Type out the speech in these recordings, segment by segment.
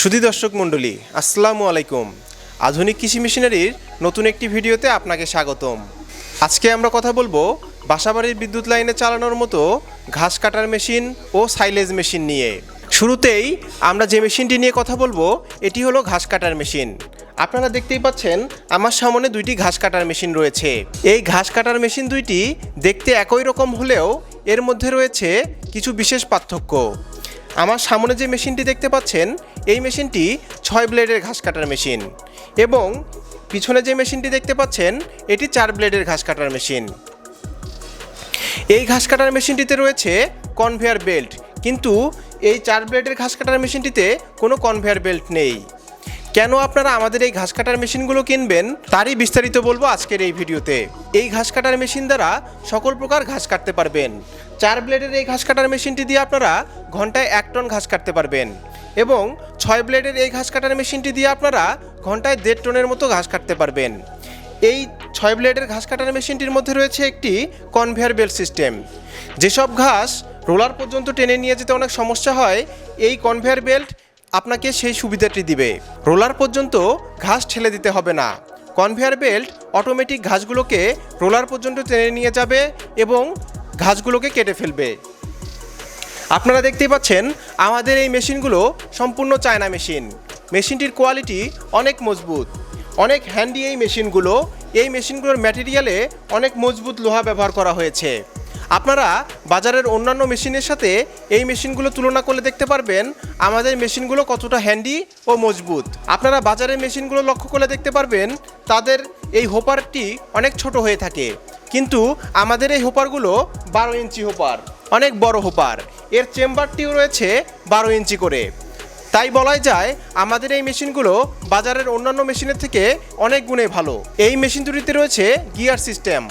সুধী দর্শক মণ্ডলী, আসসালামু আলাইকুম। আধুনিক কৃষি মেশিনারির নতুন একটি ভিডিওতে আপনাকে স্বাগতম। আজকে আমরা কথা বলব বাসাবাড়ির বিদ্যুৎ লাইনে চালানোর মতো ঘাস কাটার মেশিন ও সাইলেজ মেশিন নিয়ে। শুরুতেই আমরা যে মেশিনটি নিয়ে কথা বলব, এটি হলো ঘাস কাটার মেশিন। আপনারা দেখতেই পাচ্ছেন, আমার সামনে দুইটি ঘাস কাটার মেশিন রয়েছে। এই ঘাস কাটার মেশিন দুইটি দেখতে একই রকম হলেও এর মধ্যে রয়েছে কিছু বিশেষ পার্থক্য। আমার সামনে যে মেশিনটি দেখতে পাচ্ছেন, এই মেশিনটি ছয় ব্লেডের ঘাস কাটার মেশিন এবং পিছনে যে মেশিনটি দেখতে পাচ্ছেন, এটি চার ব্লেডের ঘাস কাটার মেশিন। এই ঘাস কাটার মেশিনটিতে রয়েছে কনভেয়ার বেল্ট, কিন্তু এই চার ব্লেডের ঘাস কাটার মেশিনটিতে কোনো কনভেয়ার বেল্ট নেই। কেন আপনারা আমাদের এই ঘাস কাটার মেশিনগুলো কিনবেন? তারই বিস্তারিত বলব আজকের এই ভিডিওতে। এই ঘাস কাটার মেশিন দ্বারা সকল প্রকার ঘাস কাটতে পারবেন। চার ব্লেডের এই ঘাস কাটার মেশিনটি দিয়ে আপনারা ঘন্টায় এক টন ঘাস কাটতে পারবেন। এবং ছয় ব্লেডের এই ঘাস কাটার মেশিনটি দিয়ে আপনারা ঘন্টায় দেড় টনের মতো ঘাস কাটতে পারবেন। এই ছয় ব্লেডের ঘাস কাটার মেশিনটির মধ্যে রয়েছে একটি কনভেয়ার বেল্ট সিস্টেম। যেসব ঘাস রোলার পর্যন্ত টেনে নিয়ে যেতে অনেক সমস্যা হয়, এই কনভেয়ার বেল্ট আপনাকে সেই সুবিধাটি দিবে। রোলার পর্যন্ত ঘাস ঠেলে দিতে হবে না। কনভেয়ার বেল্ট অটোমেটিক ঘাসগুলোকে রোলার পর্যন্ত টেনে নিয়ে যাবে এবং ঘাসগুলোকে কেটে ফেলবে। আপনারা দেখতেই পাচ্ছেন, আমাদের এই মেশিনগুলো সম্পূর্ণ চায়না মেশিন। মেশিনটির কোয়ালিটি অনেক মজবুত। অনেক হ্যান্ডি এই মেশিনগুলো। এই মেশিনগুলোর ম্যাটেরিয়ালে অনেক মজবুত লোহা ব্যবহার করা হয়েছে। আপনারা বাজারের অন্যান্য মেশিনের সাথে এই মেশিনগুলো তুলনা করলে দেখতে পারবেন আমাদের মেশিনগুলো কতটা হ্যান্ডি ও মজবুত। আপনারা বাজারের মেশিনগুলো লক্ষ্য করলে দেখতে পারবেন তাদের এই হোপারটি অনেক ছোট হয়ে থাকে। কিন্তু আমাদের এই হোপারগুলো বারো ইঞ্চি হোপার, অনেক বড় হোপার। এর চেম্বারটিও রয়েছে বারো ইঞ্চি করে। তাই বলাই যায় আমাদের এই মেশিনগুলো বাজারের অন্যান্য মেশিনের থেকে অনেক গুণে ভালো। এই মেশিন দুটিতে রয়েছে গিয়ার সিস্টেম।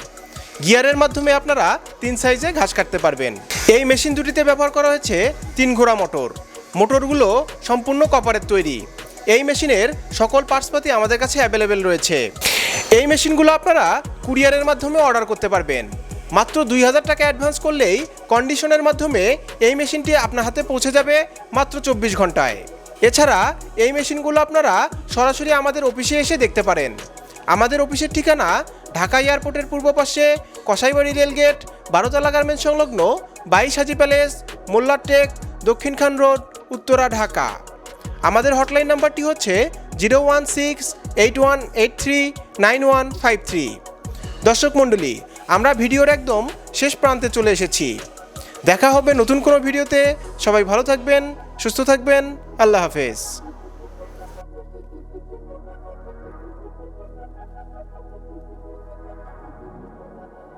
গিয়ারের মাধ্যমে আপনারা তিন সাইজে ঘাস কাটতে পারবেন। এই মেশিন দুটিতে ব্যবহার করা হয়েছে তিন ঘোড়া মোটর। মোটরগুলো সম্পূর্ণ কপারের তৈরি। এই মেশিনের সকল পার্টসপাতি আমাদের কাছে অ্যাভেলেবেল রয়েছে। এই মেশিনগুলো আপনারা কুরিয়ারের মাধ্যমে অর্ডার করতে পারবেন। মাত্র দুই হাজার টাকা অ্যাডভান্স করলেই কন্ডিশনের মাধ্যমে এই মেশিনটি আপনার হাতে পৌঁছে যাবে মাত্র চব্বিশ ঘন্টায়। এছাড়া এই মেশিনগুলো আপনারা সরাসরি আমাদের অফিসে এসে দেখতে পারেন। আমাদের অফিসের ঠিকানা ঢাকা এয়ারপোর্টের পূর্ব পাশে কসাইবাড়ি রেলগেট, বারোতলা গার্মেন্ট সংলগ্ন বাইশ হাজি প্যালেস মোল্লারটেক দক্ষিণখান রোড, উত্তরা, ঢাকা। আমাদের হটলাইন নাম্বারটি হচ্ছে zero one six eight one eight three nine one five three. দর্শক মণ্ডলী, আমরা ভিডিওর একদম শেষ প্রান্তে চলে এসেছি। দেখা হবে নতুন কোনো ভিডিওতে। সবাই ভালো থাকবেন, সুস্থ থাকবেন। আল্লাহ হাফেজ। Thank you.